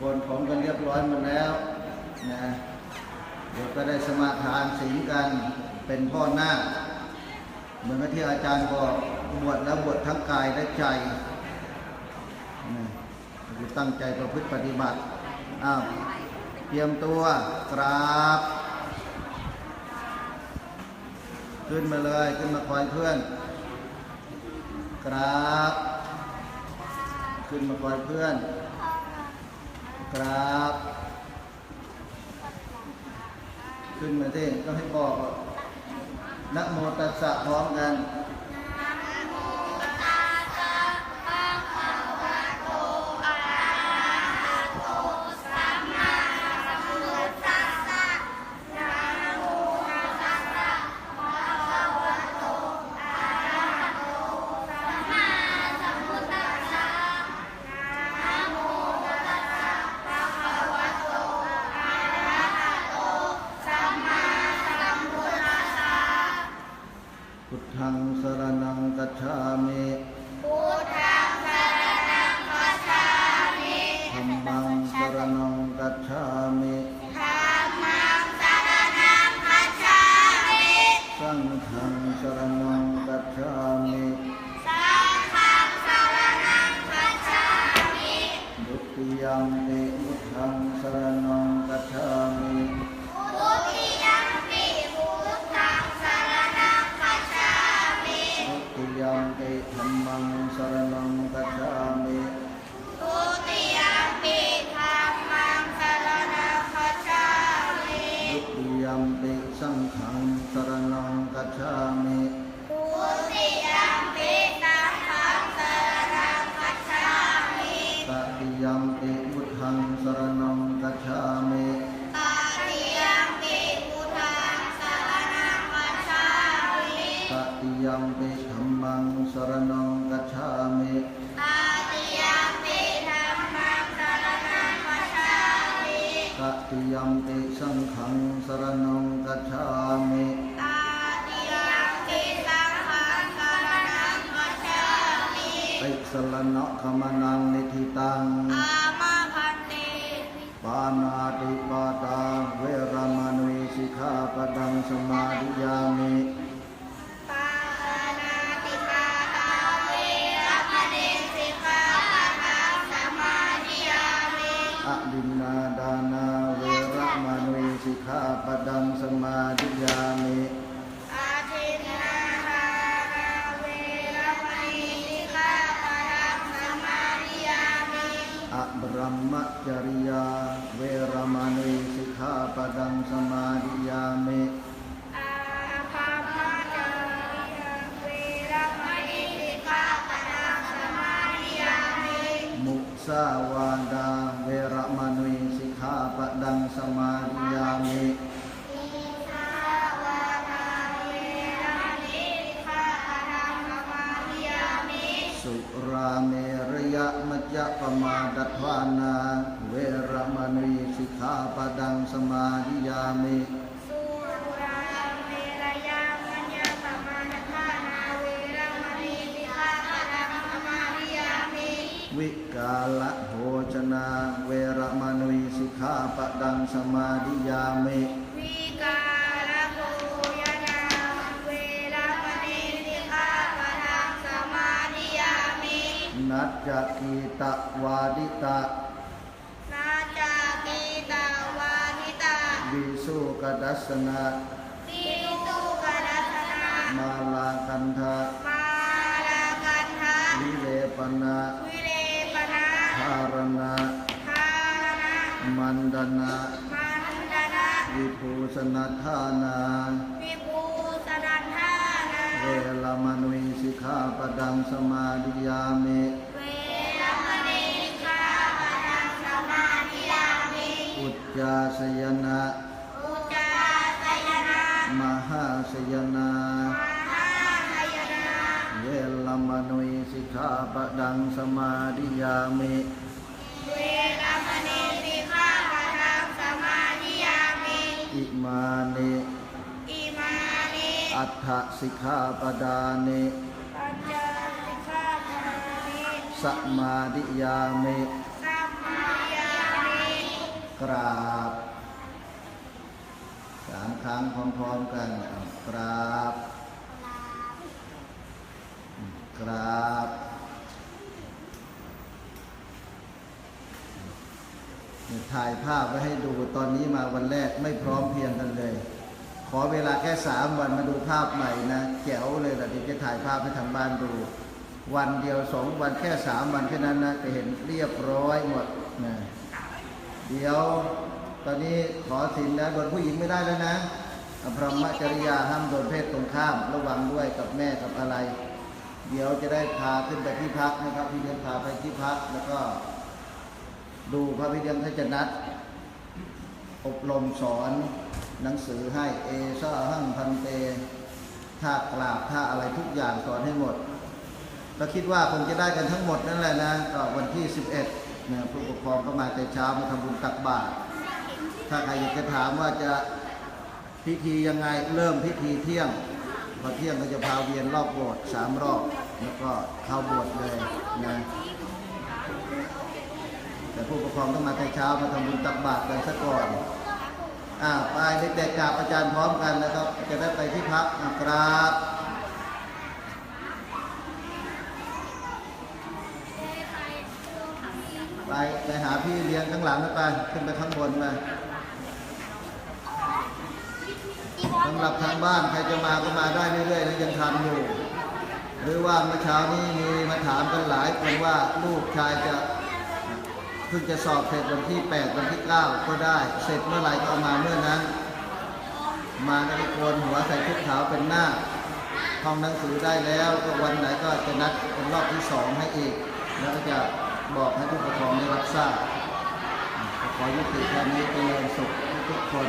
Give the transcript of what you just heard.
กนผมกันเรียบร้อยหมดแล้วนะเดี๋ยวก็ได้สมาทานศีลกันเป็นพ่อหน้า เหมือนที่อาจารย์บอกบวชแล้วบวชทั้งกายและใจนะคือตั้งใจประพฤติปฏิบัติอ้าวเตรียมตัวกราบ ขึ้นมาเลยขึ้นมาคอยเพื่อนกราบ ขึ้นมาคอยเพื่อน ครับ ขึ้นมาที่ก็ให้บอกว่านะโมตัสสะพร้อมกัน ธังสรนังกัจฉามิ ตติยัมปิพุทธังสรณั ตติยัมปิธัมมังสรณังกัจฉามิตติยัมปิสังฆังสรณังกัจฉามิติสรณะขมนังนิธิตังปานาติปาตาเวรมณีสิกขาปดังสมาธิยามิ จริยา เวรมณีสิกขาปดังสมาธิยามิ มุสาวาดาเว ขาปดังสมาธิยามิวิกาละโภชนาเวรมณีสิกขาปดังสมาธิยามินัจจกีตะวาดิตะ วิสุกดัสสนะมาลาคันธะวิเลปนะภารณะมันดนะวิภูสนัทานาวิภูสนันทานาเวลมณีสิกขาปดังสมาธิยามิเวรมณีคาปนังสมาธิยามิอุจจาสยนะอุจจาสยนา มหาสยนามหาสยนาเวลมณีสิกขาปดังสมาธิยามิเวรมณีสิกขาปนังสมาธิยามิอิมานิอิมานิอัฏฐสิกขาปดานิปัญจสิกขาปนานิสมาธิยามิสัมมาธิยามิกราบ สามครั้งพร้อมๆกันเอากราบ กราบถ่ายภาพไว้ให้ดูตอนนี้มาวันแรกไม่พร้อมเพรียงกันเลย ขอเวลาแค่สามวันมาดูภาพใหม่นะแจ๋วเลยล่ะเดี๋ยวจะถ่ายภาพให้ทางบ้านดู วันเดียวสองวันแค่สามวันแค่นั้นนะจะเห็นเรียบร้อยหมดนะเดี๋ยว อนนี้ขอสินแล้วโดนผู้หญิงไม่ได้แล้วนะอภรรมจริยาห้ามโดนเพศตรงข้าม ระวังด้วยกับแม่กับอะไร เดี๋ยวจะได้พาขึ้นไปที่พักนะครับ พี่เลี้ยงพาไปที่พักแล้วก็ ดูพระพิเลี้ยงท่านจะนัด อบรมสอนหนังสือให้เอซ่าหั่งพันเตท่ากราบท่าอะไรทุกอย่างสอนให้หมดเราคิดว่าคงจะได้กันทั้งหมดนั่นแหละนะก็วันที่ 11นะผู้ปกครองก็มาแต่เช้ามาทำบุญตักบาตร ถ้าใครอยากจะถามว่าจะพิธียังไงเริ่มพิธีเที่ยงพอเที่ยงก็จะพาเวียนรอบโบสถ์สามรอบ แล้วก็เข้าโบสถ์เลยนะแต่ผู้ปกครองต้องมาแต่เช้ามาทำบุญตักบาตรกันซะก่อนอ่าไปเด็กๆกราบอาจารย์พร้อมกันนะครับ จะได้ไปที่พักอะครับไปไปหาพี่เลี้ยงข้างหลังไปขึ้นไปข้างบนมา สำหรับทางบ้านใครจะมาก็มาได้เรื่อยๆนะยังทำอยู่ หรือว่าเมื่อเช้านี้มีมาถามกันหลายคนว่าลูกชายจะเพิ่งจะสอบเสร็จวันที่ 8 วันที่ 9 ก็ได้ เสร็จเมื่อไหร่ก็เอามาเมื่อนั้น มาในโกนหัวใส่ชุดขาวเป็นหน้าห้องหนังสือได้แล้วก็วันไหนก็จะนัดเป็นรอบที่สองให้อีก แล้วก็จะบอกให้ผู้ปกครองได้รับทราบขอยุติแค่นี้เป็นเรื่องสุขทุกคน